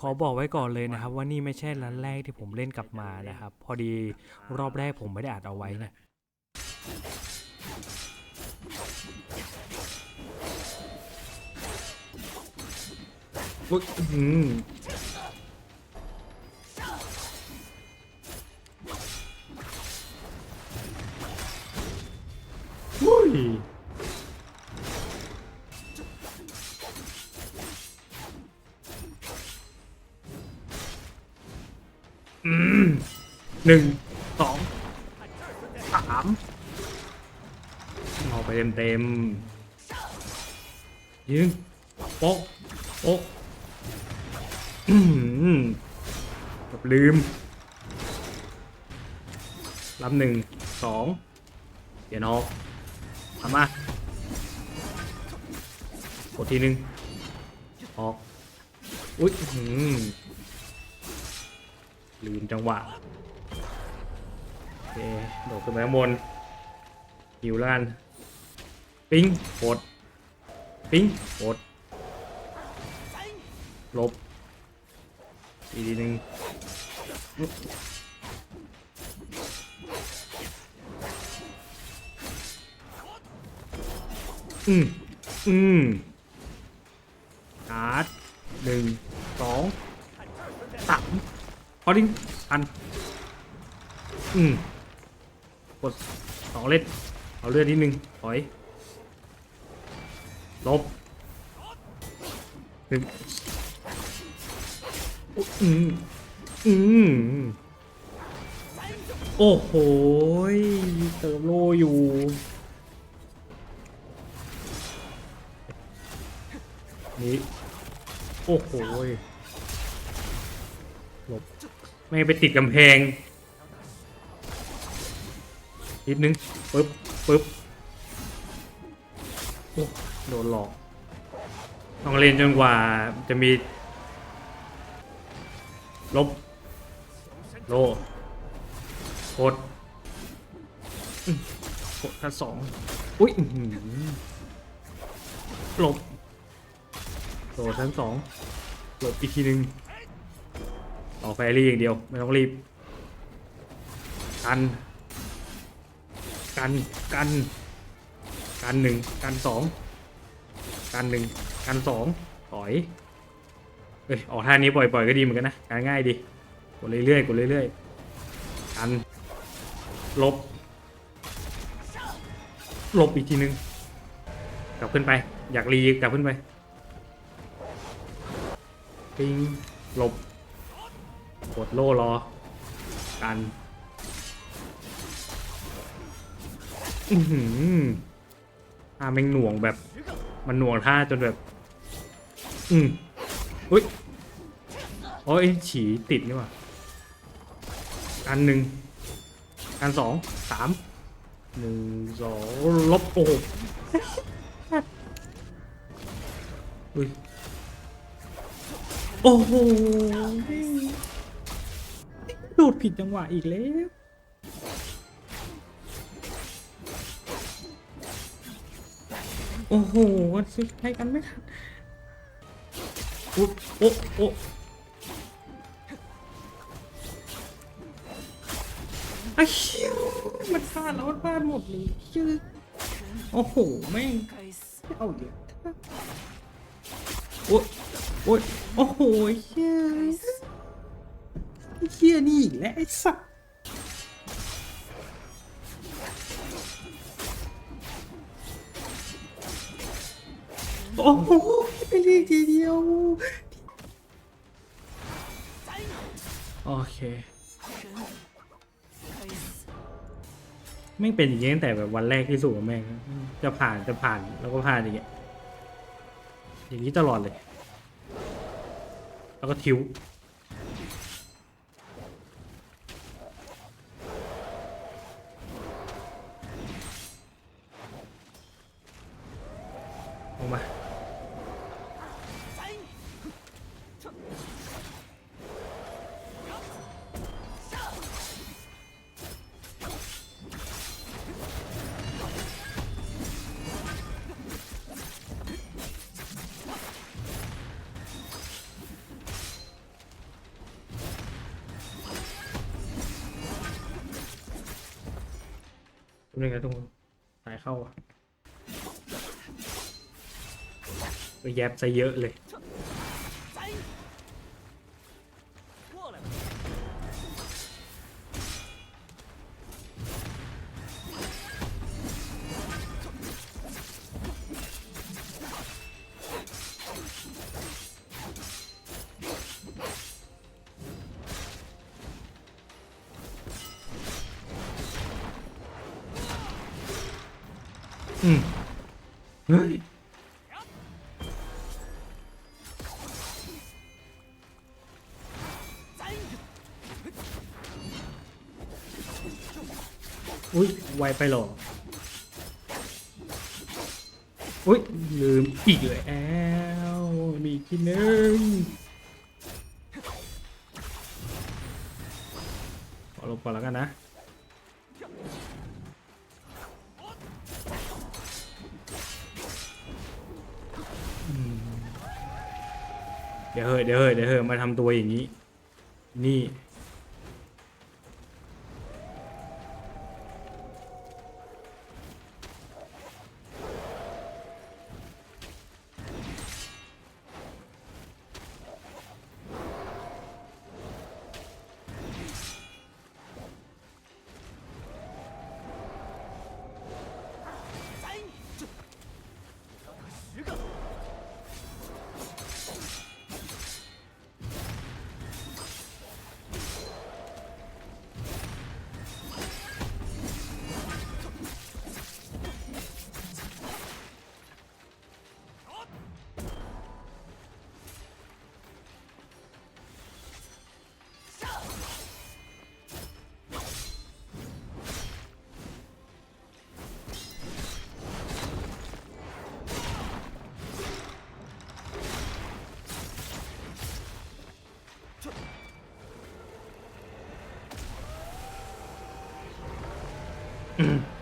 ขอบอกไว้ก่อนเลยนะครับ ว่านี่ไม่ใช่รันแรกที่ผมเล่นกลับมานะครับ พอดีรอบแรกผมไม่ได้อัดเอาไว้นะอุ๊ยอืมอุ้ย หนึ่งสองสามเอาไปเต็มเต็มยิงโป๊กโป๊กอืมกับลืมลำหนึ่งสองเดี๋ยวนอกทำมากดทีหนึ่งออก อุ๊ยอื้อหือลืมจังหวะ เคโดดขึ้นไปข้างบนหิวแล้วกันปิ้งกดปิ้งกดลบอีกทีหนึ่งอืมอืมชาร์จหนึ่งสองสามพอดิ้งอันอืม ดสองเล็ดเอาเลือดนิดนึงถอยลบหนึ่งอืมอืมโอ้โหยเติมโลอยู่นี่โอ้โหยหลบไม่ไปติดกำแพง นิดนึงปึ๊บปึ๊บโอ้โดนหลอก ต้องเล่นจนกว่าจะมี ลบ โลกดกดท่าสองอุ้ยหลบโลชั้นสองลบอีกทีหนึ่งต่อแฟรี่อย่างเดียว ไม่ต้องรีบ กัน กันกันกันหนึ่งกันสองกันหนึ่งกันสองถอยเอ้ยออกท่านี้ปล่อยๆก็ดีเหมือนกันนะการง่ายดีกดเรื่อยๆกดเรื่อยๆอันลบลบอีกทีนึงกลับขึ้นไป อยากรีกลับขึ้นไปปิงลบกดโล่รอกัน อือหือท่าแม่งหน่วงแบบ มันหน่วงท่าจนแบบ อืมอุ้ยโอ้ยฉีติดนี่ว่าการหนึ่งการสองสามหนึ่งสองลบโอ้โหอุ้ยโอ้โหโดดผิดจังหวะอีกแล้ว โอ้โหสุดท้ายกันไม่ทันโอ้โอ้โอ้ไอ้เหี้ยมันพลาดแล้วมันพลาดหมดเลยชื่อโอ้โหแม่งไม่เอาเยอะโอ้ยโอ้ยโอ้โหเชี่ยไอ้เชี่ยนี่อีกแล้วไอ้สัส โอ้โหไปเรียกทีเดียว โอเค ไม่งเป็นอย่างนี้ตั้งแต่แบบวันแรกที่สู่กับแม่งจะผ่านจะผ่านแล้วก็ผ่านอย่างเงี้ยอย่างนี้ตลอดเลย แล้วก็ทิ้ว ทุกนึงนะทุกคนสายเข้าอะแยบซะเยอะเลย อืมเฮ้ยอุ้ยไวไปหรอ อุ้ยลืมอีกแล้วมีอีกทีนึงขอลบก่อนแล้วกันนะ เดี๋ยวเฮ้ยเดี๋ยวเฮ้ยเดี๋ยวเฮ้ยมาทำตัวอย่างนี้ นี่ Mm-hmm.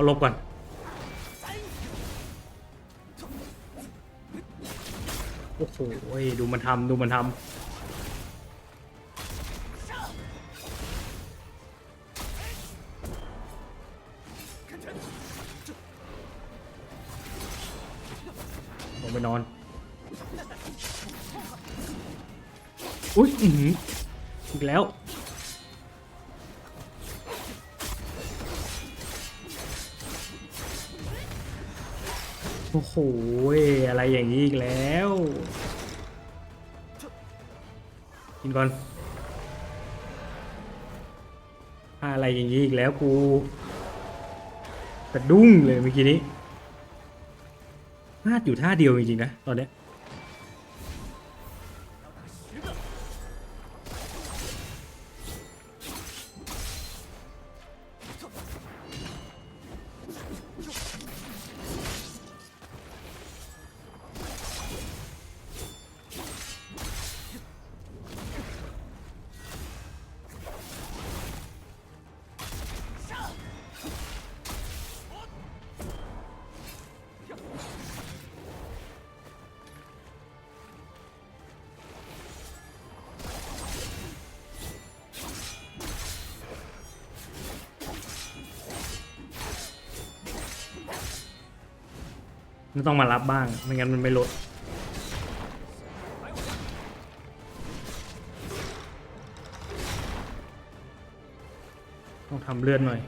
เอาลบก่อน โอ้โหดูมันทำดูมันทำลงไปนอน อุ้ย อือหืออีกแล้ว โอ้โหอะไรอย่างนี้อีกแล้ว กินก่อน อะไรอย่างนี้อีกแล้วกูสะดุ้งเลยเมื่อกี้นี้พลาดอยู่ท่าเดียวจริงๆนะตอนเนี้ย มันต้องมารับบ้าง ไม่งั้นมันไม่ลด ต้องทำเลือดหน่อย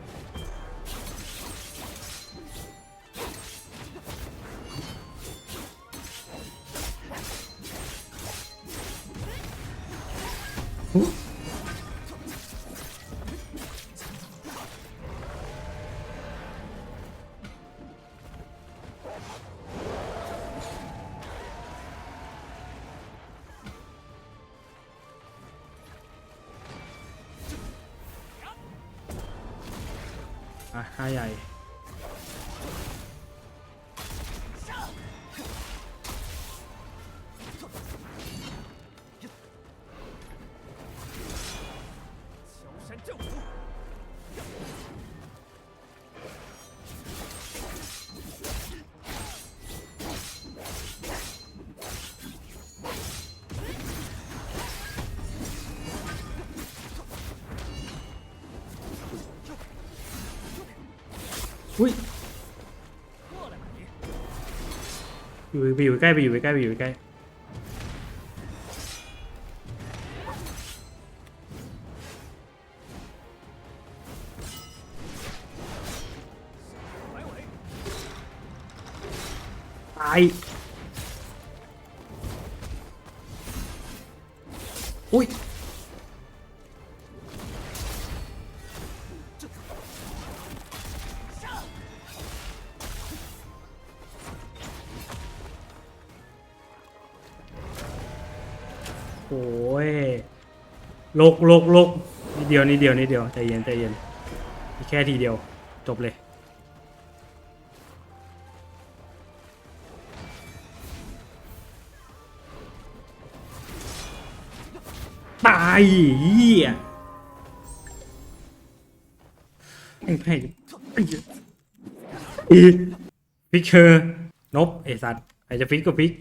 อะห้ อุ้ยอยู่ไปอยู่ใกล้ไปอยู่ใกล้ไปอยู่ใกล้ตายอุ้ย ลกลกลกนิดเดียวนิดเดียวนิดเดียวใจเย็นใจเย็นอีแค่ทีเดียว จบเลยตายเหี้ยแม่งแพ้ไอ้ฟิกเชอร์นบไอสัตว์ใครจะฟิกก็ฟิก